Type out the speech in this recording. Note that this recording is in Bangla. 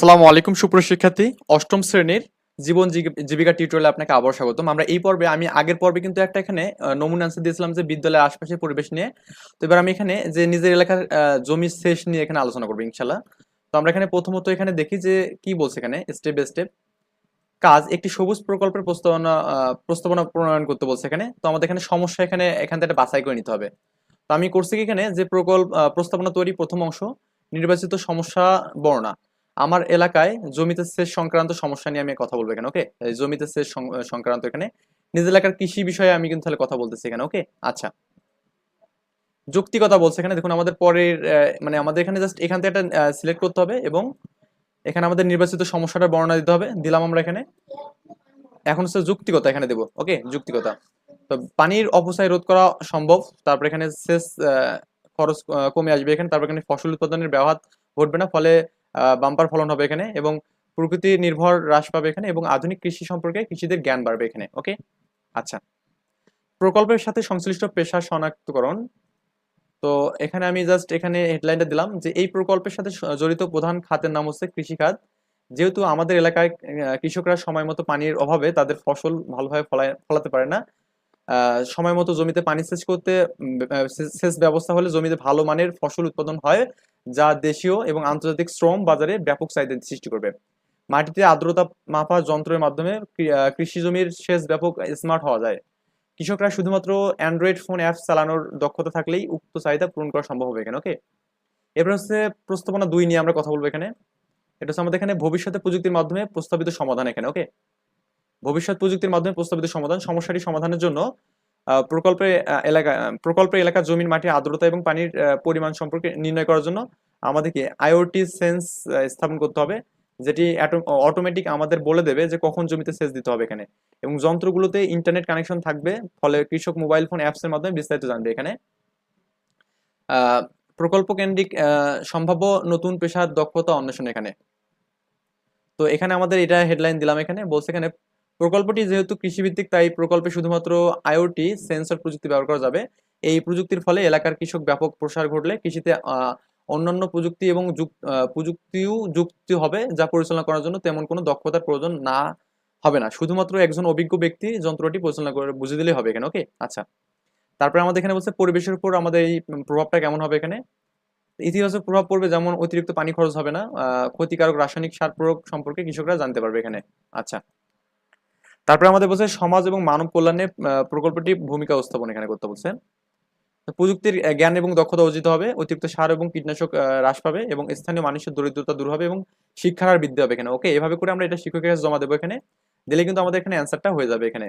আসসালামু আলাইকুম সুপ্রিয় শিক্ষার্থী। অষ্টম শ্রেণির জীবন জীব- জীবিকা টিউটোরিয়ালে আপনাকে আবার স্বাগতম। আমরা এই পর্বে আমি আগের পর্বে কিন্তু একটা এখানে নমুনা আনসার দিয়েছিলাম যে বিদ্যালয়ের আশপাশের পরিবেশ নিয়ে। তো এবার আমি এখানে যে নিজের এলাকার আহ, জমি শেষ নিয়ে এখানে আলোচনা করব ইনশাল্লাহ তো আমরা এখানে প্রথমত এখানে দেখি যে কি বলছে এখানে স্টেপ বাই স্টেপ কাজ একটি সবুজ প্রকল্পের প্রস্তাবনা প্রস্তাবনা প্রণয়ন করতে বলছে এখানে। তো আমাদের এখানে সমস্যা এখানে এখান থেকে বাছাই করে নিতে হবে। তো আমি করছি কি এখানে যে প্রকল্প প্রস্তাবনা তৈরি প্রথম অংশ নির্বাচিত সমস্যা বর্ণনা। আমার এলাকায় জমিতে সেচ সংক্রান্ত সমস্যা নিয়ে আমি কথা বলব এখানে ওকে জমিতে সেচ সংক্রান্ত এখানে। নিজ এলাকার কৃষি বিষয়ে আমি কিন্তু তাহলে কথা বলতেছি এখানে ওকে আচ্ছা। যুক্তিকতা বলছে এখানে। দেখুন, আমাদের পরের মানে আমাদের এখানে জাস্ট এখান থেকে একটা সিলেক্ট করতে হবে এবং এখানে আমাদের নির্বাচিত সমস্যাটা বর্ণনা দিতে হবে। দিলাম আমরা এখানে। এখন হচ্ছে যুক্তিকতা এখানে দেবো ওকে যুক্তিকতা তো পানির অপচয় রোধ করা সম্ভব। তারপর এখানে সেচ খরচ কমে আসবে এখানে। তারপর এখানে ফসল উৎপাদনের ব্যাঘাত ঘটবে না। ফলে বাম্পার ফলন হবে এখানে এবং প্রকৃতি নির্ভর হ্রাস পাবে এখানে এবং আধুনিক কৃষি সম্পর্কে কৃষিদের জ্ঞান বাড়বে এখানে ওকে আচ্ছা। প্রকল্পের সাথে সংশ্লিষ্ট পেশা শনাক্তকরণ। তো এখানে আমি জাস্ট এখানে হেডলাইনটা দিলাম যে এই প্রকল্পের সাথে জড়িত প্রধান খাতের নাম হচ্ছে কৃষিখাত যেহেতু আমাদের এলাকায় কৃষকরা সময় মতো পানির অভাবে তাদের ফসল ভালোভাবে ফলাতে পারে না সময় মতো জমিতে পানি সেচ করতে সেচ ব্যবস্থা হলে জমিতে ভালো মানের ফসল উৎপাদন হয়, যা দেশীয় এবং আন্তর্জাতিক শ্রম বাজারে ব্যাপক চাহিদা সৃষ্টি করবে। মাটিতে আর্দ্রতা মাপা যন্ত্রের মাধ্যমে কৃষি জমির সেচ ব্যাপক স্মার্ট হওয়া যায়। কৃষকরা শুধুমাত্র অ্যান্ড্রয়েড ফোন অ্যাপস চালানোর দক্ষতা থাকলেই উক্ত চাহিদা পূরণ করা সম্ভব হবে এখানে ওকে এবার হচ্ছে প্রস্তাবনা দুই নিয়ে আমরা কথা বলব এখানে। এটা হচ্ছে আমাদের এখানে ভবিষ্যতে প্রযুক্তির মাধ্যমে প্রস্তাবিত সমাধান এখানে ওকে ভবিষ্যৎ প্রযুক্তির মাধ্যমে প্রস্তাবিত সমাধান সমস্যাটি সমাধানের জন্য প্রকল্পে এলাকা আহ, প্রকল্পের এলাকার জমির মাটির আর্দ্রতা এবং পানির পরিমাণ সম্পর্কে নির্ণয় করার জন্য আমাদেরকে আইওটি সেন্স স্থাপন করতে হবে যেটি অটোমেটিক আমাদের বলে দেবে যে কখন জমিতে সেচ দিতে হবে এখানে। এবং যন্ত্রগুলোতে ইন্টারনেট কানেকশন থাকবে ফলে কৃষক মোবাইল ফোন অ্যাপস এর মাধ্যমে বিস্তারিত জানবে এখানে। প্রকল্প কেন্দ্রিক সম্ভাব্য নতুন পেশার দক্ষতা অন্বেষণ এখানে। তো এখানে আমাদের এটা হেডলাইন দিলাম এখানে বলছে এখানে প্রকল্পটি যেহেতু কৃষিভিত্তিক, তাই প্রকল্পে শুধুমাত্র আইওটি সেন্সর প্রযুক্তি ব্যবহার করা যাবে। এই প্রযুক্তির ফলে এলাকার কৃষক ব্যাপক প্রসার ঘটলে কৃষিতে অন্যান্য প্রযুক্তি এবং প্রযুক্তিও যুক্তি হবে, যা পরিচালনা করার জন্য তেমন কোনো দক্ষতার প্রয়োজন না, হবে না। শুধুমাত্র একজন অভিজ্ঞ ব্যক্তি যন্ত্রটি পরিচালনা করে বুঝে দিলেই হবে এখানে, ওকে? আচ্ছা। তারপরে আমাদের এখানে বলছে, পরিবেশের উপর আমাদের এই প্রভাবটা কেমন হবে এখানে? ইতিবাচক প্রভাব পড়বে, যেমন অতিরিক্ত পানি খরচ হবে না ক্ষতিকারক রাসায়নিক সার প্রয়োগ সম্পর্কে কৃষকরা জানতে পারবে এখানে। আচ্ছা। তারপরে আমাদের বলছে সমাজ এবং মানব কল্যাণে প্রকল্পটি ভূমিকা উপস্থাপন এখানে করতে বলছেন প্রযুক্তির জ্ঞান এবং দক্ষতা অর্জিত হবে, অতিরিক্ত সার এবং কীটনাশক হ্রাস পাবে এবং স্থানীয় মানুষের দরিদ্রতা দূর হবে এবং শিক্ষার বৃদ্ধি হবে এখানে। ওকে, এভাবে করে আমরা এটা শিক্ষকের কাছে জমা দেবো এখানে। দিলে কিন্তু আমাদের এখানে অ্যান্সারটা হয়ে যাবে এখানে।